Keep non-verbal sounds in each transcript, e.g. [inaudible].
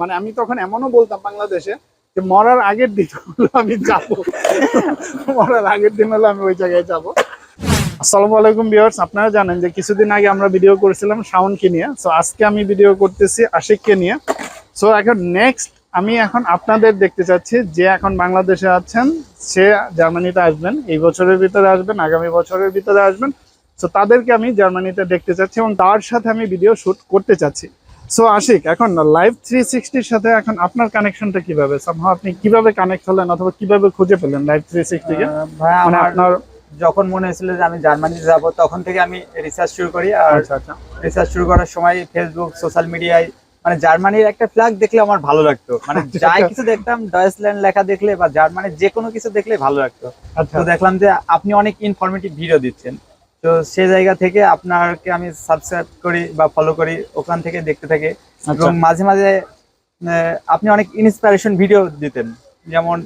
মানে আমি তখন এমনও বলতাম বাংলাদেশে যে মরার আগের দিন হলো আমি যাব। মরার আগের দিন হলো আমি ওই জায়গায় যাব। আসসালামু আলাইকুম ভিউয়ার্স, আপনারা জানেন যে কিছুদিন আগে আমরা ভিডিও করেছিলাম শাওনকে নিয়ে। সো আজকে আমি ভিডিও করতেছি আশিককে নিয়ে। সো এখন নেক্সট আমি এখন আপনাদের দেখতে চাচ্ছি যে এখন বাংলাদেশে আছেন, সে জার্মানিতে আসবেন, এই বছরের ভিতরে আসবেন, আগামী বছরের ভিতরে আসবেন। সো তাদেরকে আমি জার্মানিতে দেখতে চাচ্ছি এবং তার সাথে আমি ভিডিও শুট করতে চাচ্ছি। সো আশিক এখন লাইভ থ্রি সিক্সটির সাথে এখন আপনার কানেকশনটা কীভাবে? Somehow আপনি কীভাবে কানেক্ট হলেন অথবা কীভাবে খুঁজে পেলেন লাইভ থ্রি সিক্সটিকে মানে আমার আপনার যখন মনে হয়েছিল যে আমি জার্মানিতে যাব তখন থেকে আমি রিসার্চ শুরু করি আর আচ্ছা আচ্ছা। রিসার্চ শুরু করার সময় ফেসবুক সোশ্যাল মিডিয়ায় মানে জার্মানির একটা ফ্ল্যাগ দেখলে আমার ভালো লাগতো। মানে যাই কিছু দেখতাম ডয়েসল্যান্ড লেখা দেখলে বা জার্মানির যে কোনো কিছু দেখলে ভালো লাগতো। আচ্ছা। তো দেখলাম যে আপনি অনেক ইনফরমেটিভ ভিডিও দিচ্ছেন। তো সে জায়গা থেকে আপনাকে আমি সাবস্ক্রাইব করি বা ফলো করি ওখান থেকে দেখতে থাকি। আচ্ছা। এবং মাঝে মাঝে আপনি অনেক ইন্সপিরেশন ভিডিও দিতেন। যেমন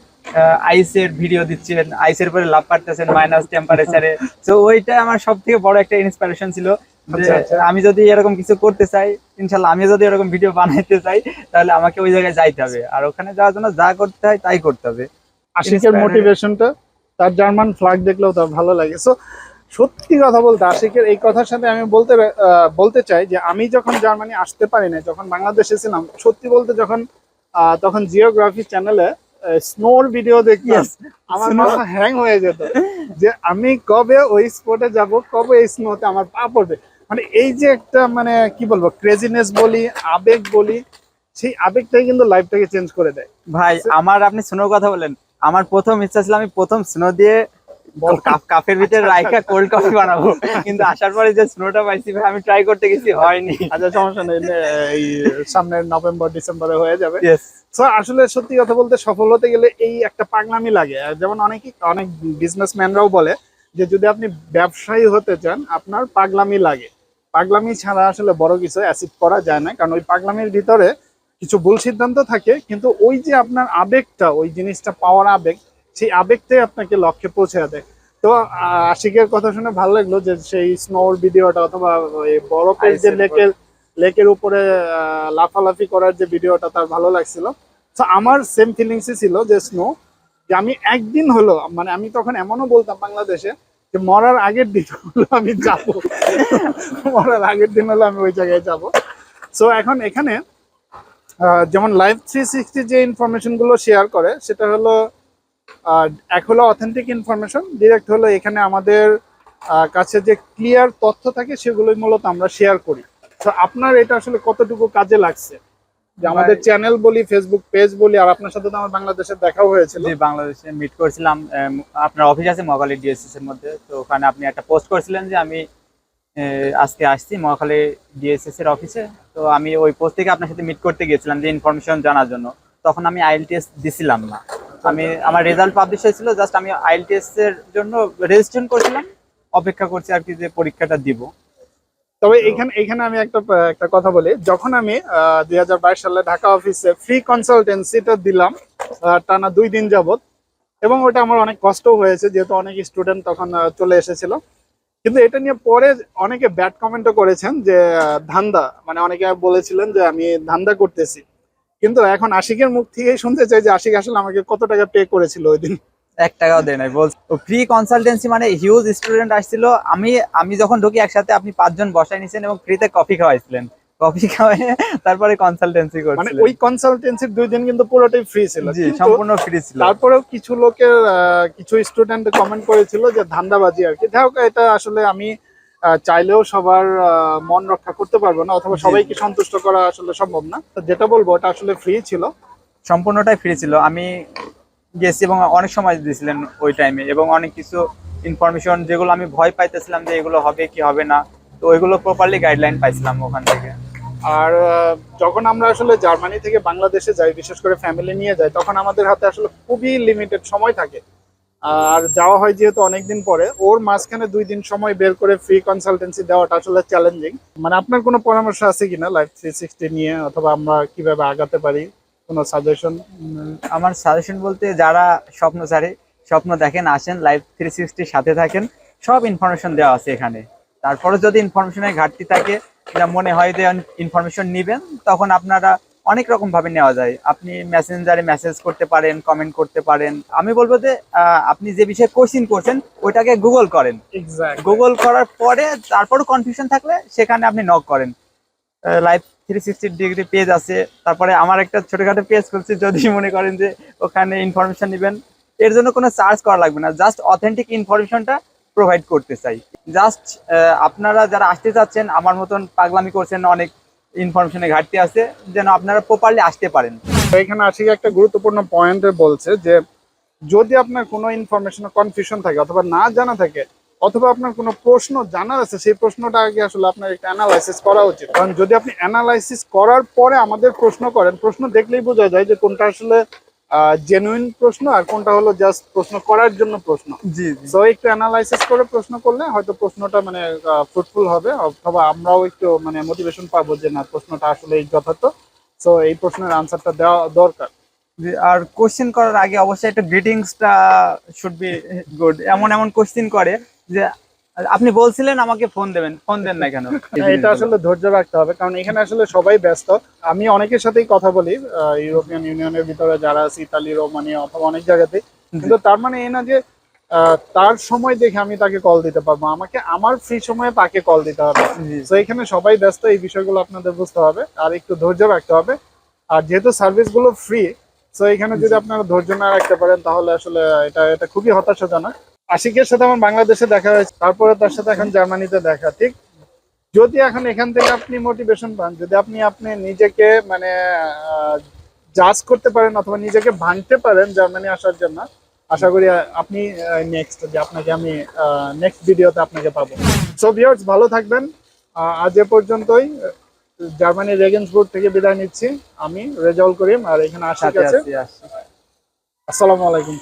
আইসের ভিডিও দিচ্ছেন আইসের পরে লাভ পারতেছেন মাইনাস টেম্পারেচারে তো ওইটা আমার সব থেকে বড় একটা ইন্সপিরেশন ছিল যে আচ্ছা, আচ্ছা। আমি যদি এরকম কিছু করতে চাই ইনশাল্লাহ আমি যদি এরকম ভিডিও বানাইতে চাই তাহলে আমাকে ওই জায়গায় যাইতে হবে। আর ওখানে যাওয়ার জন্য যা করতে হয় তাই করতে হবে। আশিকের মোটিভেশনটা তার জার্মান ফ্ল্যাগ দেখলেও তার ভালো লাগে। সো সত্যি কথা বলতে আশিকের এই কথার সাথে আমি বলতে বলতে চাই যে আমি যখন জার্মানি আসতে পারি না যখন বাংলাদেশ এসেছিলাম সত্যি বলতে যখন তখন জিওগ্রাফি চ্যানেলে স্নোর ভিডিও দেখি আমার মাথা হ্যাং হয়ে যেত যে আমি কবে ওই স্পটে যাব কবে এই স্নোতে আমার পা পড়বে। মানে এই যে একটা মানে কি বলব ক্রেজিনেস বলি আবেগ বলি সেই আবেগটাই কিন্তু লাইফটাকে চেঞ্জ করে দেয়। ভাই আমার আপনি স্নোর কথা বলেন আমার প্রথম ইচ্ছা ছিল আমি প্রথম স্নো দিয়ে কাপের ভিতরে আচ্ছা, রাইখা কোল্ড কফি বানাবো। কিন্তু আসার পরে যে স্নোটা পাইছি ভাই আমি ট্রাই করতে গেছি হয়নি। আচ্ছা সমস্যা নেই এই সামনের নভেম্বর ডিসেম্বরে হয়ে যাবে। আসলে সত্যি কথা বলতে সফল হতে গেলে এই একটা পাগলামি লাগে। যেমন অনেকেই অনেক বিজনেসম্যানরাও বলে যে যদি আপনি ব্যবসায়ী হতে চান আপনার পাগলামি লাগে। পাগলামি ছাড়া আসলে বড় কিছু অ্যাচিভ করা যায় না। কারণ ওই পাগলামির ভিতরে কিছু ভুল সিদ্ধান্ত থাকে কিন্তু ওই যে আপনার আবেগটা ওই জিনিসটা পাওয়ার আবেগ সেই আবেগটাই আপনাকে লক্ষ্যে পৌঁছে দেয়। তো আশিকের কথা শুনে ভালো লাগল যে সেই স্নোর ভিডিওটা অথবা বরফের যে লেকের লেকের উপরে লাফালাফি করার যে ভিডিওটা তার ভালো লাগছিল। তো আমার সেম ফিলিংসই ছিল যে স্নো যে আমি একদিন হলো মানে আমি তখন এমনও বলতাম বাংলাদেশে যে মরার আগের দিন হলো আমি যাব। মরার আগের দিন হলো আমি ওই জায়গায় যাব। সো এখন এখানে যেমন লাইভ থ্রি সিক্সটি যে ইনফরমেশনগুলো শেয়ার করে সেটা হলো এক হলো অথেন্টিক ইনফরমেশন ডিরেক্ট হলো এখানে আমাদের কাছে যে ক্লিয়ার তথ্য থাকে সেগুলোই মূলত আমরা শেয়ার করি। তো আপনার এটা আসলে কতটুকু কাজে লাগছে? যে আমাদের চ্যানেল বলি ফেসবুক পেজ বলি আর আপনার সাথে তো আমার বাংলাদেশে দেখাও হয়েছিল। জি বাংলাদেশে মিট করছিলাম আপনার অফিস আছে মহাখালী ডিএসএস এর মধ্যে তো ওখানে আপনি একটা পোস্ট করেছিলেন যে আমি আজকে আসছি মহাখালী ডিএসএস এর অফিসে তো আমি ওই পোস্ট থেকে আপনার সাথে মিট করতে গিয়েছিলাম যে ইনফরমেশন জানার জন্য। তখন আমি আইএলটিএস দিছিলাম না। আমি, আমার রেজাল্ট পাবলিশ হয়েছিল জাস্ট আমি আইএলটিএস এর জন্য রেজিস্ট্রেশন করছিলাম, অপেক্ষা করছি আর কি যে পরীক্ষাটা দিব। তবে এখানে এখানে আমি একটা একটা কথা বলি, যখন আমি দুই হাজার বাইশ সালে ঢাকা অফিসে ফ্রি কনসালটেন্সিটা দিলাম টানা দুই দিন যাবত এবং ওটা আমার অনেক কষ্ট হয়েছে, যেহেতু অনেক স্টুডেন্ট তখন চলে এসেছিল। কিন্তু এটা নিয়ে পরে অনেকে ব্যাড কমেন্টও করেছেন যে ধান্দা মানে অনেকে বলেছিলেন যে, আমি ধান্দা করতেছি। কিন্তু এখন আশিকের মুখ থেকেই শুনতে চাই যে আশিক আসলে আমাকে কত টাকা পে করেছিল ওই দিন। এক টাকাও দেয় নাই বলছি। ফ্রি কনসালটেন্সি মানে হিউজ স্টুডেন্ট আসছিল। আমি আমি যখন ঢুকি একসাথে আপনি পাঁচজন বসাই নিয়েছেন এবং ফ্রিতে কফি খাওয়াইছিলেন। কফি খাওয়াই তারপরে কনসালটেন্সি মানে ওই কনসালটেন্সির দুই দিন কিন্তু পুরোটাই ফ্রি ছিল। জি সম্পূর্ণ ফ্রি ছিল। তারপরেও কিছু লোকের কিছু স্টুডেন্ট কমেন্ট করেছিল যে ধান্দাবাজি আর কি। যাই হোক এটা আসলে আমি চাইলেও সবার মন রক্ষা করতে পারব না অথবা সবাইকে সন্তুষ্ট করা আসলে সম্ভব না। তো যেটা বলব ওটা আসলে ফ্রি ছিল। সম্পূর্ণটাই ফ্রি ছিল। আমি গেছি এবং অনেক সময় দিয়েছিলেন ওই টাইমে এবং অনেক কিছু ইনফরমেশন যেগুলো আমি ভয় পাইতেছিলাম যে এগুলো হবে কি হবে না তো ওইগুলো প্রপারলি গাইডলাইন পাইছিলাম ওখান থেকে। আর যখন আমরা আসলে জার্মানি থেকে বাংলাদেশে যাই বিশেষ করে ফ্যামিলি নিয়ে যাই তখন আমাদের হাতে আসলে খুবই লিমিটেড সময় থাকে। আর যাওয়া হয় যেহেতু অনেকদিন পরে, ওর মাঝখানে দুই দিন সময় বের করে ফ্রি কনসালটেন্সি দেওয়াটা আসলে চ্যালেঞ্জিং মানে আপনার কোনো পরামর্শ আছে কিনা লাইফ থ্রি সিক্সটি নিয়ে, অথবা আমরা কীভাবে আগাতে পারি? কোনো সাজেশন আমার সাজেশন বলতে যারা স্বপ্ন স্বপ্নচারী স্বপ্ন দেখেন, আসেন লাইফ থ্রি সিক্সটির সাথে থাকেন, সব ইনফরমেশন দেওয়া আছে এখানে। তারপরে যদি ইনফরমেশনের ঘাটতি থাকে মনে হয় যে ইনফরমেশন নিবেন, তখন আপনারা অনেক রকম ভাবে নেওয়া যায়। আপনি মেসেঞ্জারে মেসেজ করতে পারেন কমেন্ট করতে পারেন। আমি বলব যে আপনি যে বিষয়ে কোশ্চিন করছেন ওইটাকে গুগল করেন। গুগল করার পরে তারপরও কনফিউশন থাকলে সেখানে আপনি নক করেন। Live three sixty degree page আছে। তারপরে আমার একটা ছোটখাটো পেজ খুলছি যদি মনে করেন যে ওখানে ইনফরমেশন নেবেন। এর জন্য কোনো চার্জ করা লাগবে না জাস্ট অথেন্টিক ইনফরমেশনটা প্রোভাইড করতে চাই। জাস্ট আপনারা যারা আসতে চাচ্ছেন আমার মতন পাগলামি করছেন অনেক ইনফরমেশনের ঘাটতি আছে, যেন আপনারা প্রপারলি আসতে পারেন। এখানে আসি, একটা গুরুত্বপূর্ণ পয়েন্ট বলছে যে, যদি আপনার কোনো ইনফরমেশন কনফিউশন থাকে অথবা না জানা থাকে, অথবা আপনার কোনো প্রশ্ন জানার আছে, সেই প্রশ্নটা আগে আসলে আপনার একটা অ্যানালাইসিস করা উচিত। কারণ যদি আপনি অ্যানালাইসিস করার পরে আমাদের প্রশ্ন করেন, প্রশ্ন দেখলেই বোঝা যায় যে কোনটা আসলে জেনুইন প্রশ্ন আর কোনটা হলো জাস্ট প্রশ্ন করার জন্য প্রশ্ন। জি সো একটু অ্যানালাইসিস করে প্রশ্ন করলে হয়তো প্রশ্নটা মানে ফ্রুটফুল হবে অথবা আমরাও একটু মানে মোটিভেশন পাবো যে না প্রশ্নটা আসলে যথার্থ। সো এই প্রশ্নের আনসারটা দেওয়া দরকার। আর কোশ্চেন করার আগে অবশ্যই একটা গ্রিটিংসটা শুড বি গুড এমন এমন কোশ্চেন করে যে আপনি বলছিলেন আমাকে ফোন দেবেন ফোন দেন না কেন? [laughs] এটা আসলে ধৈর্য রাখতে হবে কারণ এখানে আসলে সবাই ব্যস্ত। আমি অনেকের সাথেই কথা বলি ইউরোপিয়ান ইউনিয়নের ভিতরে যারা আছে ইতালি রোমানিয়া অথবা অনেক জায়গাতে কিন্তু তার মানে এই না যে তার সময় দেখে আমি তাকে কল দিতে পারব। আমাকে আমার ফ্রি সময়ে তাকে কল দিতে হবে। তো এখানে সবাই ব্যস্ত এই বিষয়গুলো আপনাদের বুঝতে হবে। আর একটু ধৈর্য রাখতে হবে। আর যেহেতু সার্ভিসগুলো ফ্রি তো এখানে যদি আপনারা ধৈর্য না রাখতে পারেন তাহলে আসলে এটা এটা খুবই হতাশাজনক। আশিকের সাথে আমার বাংলাদেশে দেখা হয়েছে তারপরে তার সাথে এখন জার্মানিতে দেখা ঠিক? যদি এখন এখান থেকে আপনি মোটিভেশন পান যদি আপনি আপনি নিজেকে মানে জাজ করতে পারেন অথবা নিজেকে ভাঙতে পারেন জার্মানি আসার জন্য আশা করি আপনি নেক্সট যে আপনাকে আমি নেক্সট ভিডিওতে আপনাকে পাবো। সো ভিউয়ার্স ভালো থাকবেন। আজ এ পর্যন্তই। জার্মানির রেগেন্সবুর্গ থেকে বিদায় নিচ্ছি। আমি রেজাউল করিম আর এখানে সাথে আছে। আসসালামু আলাইকুম।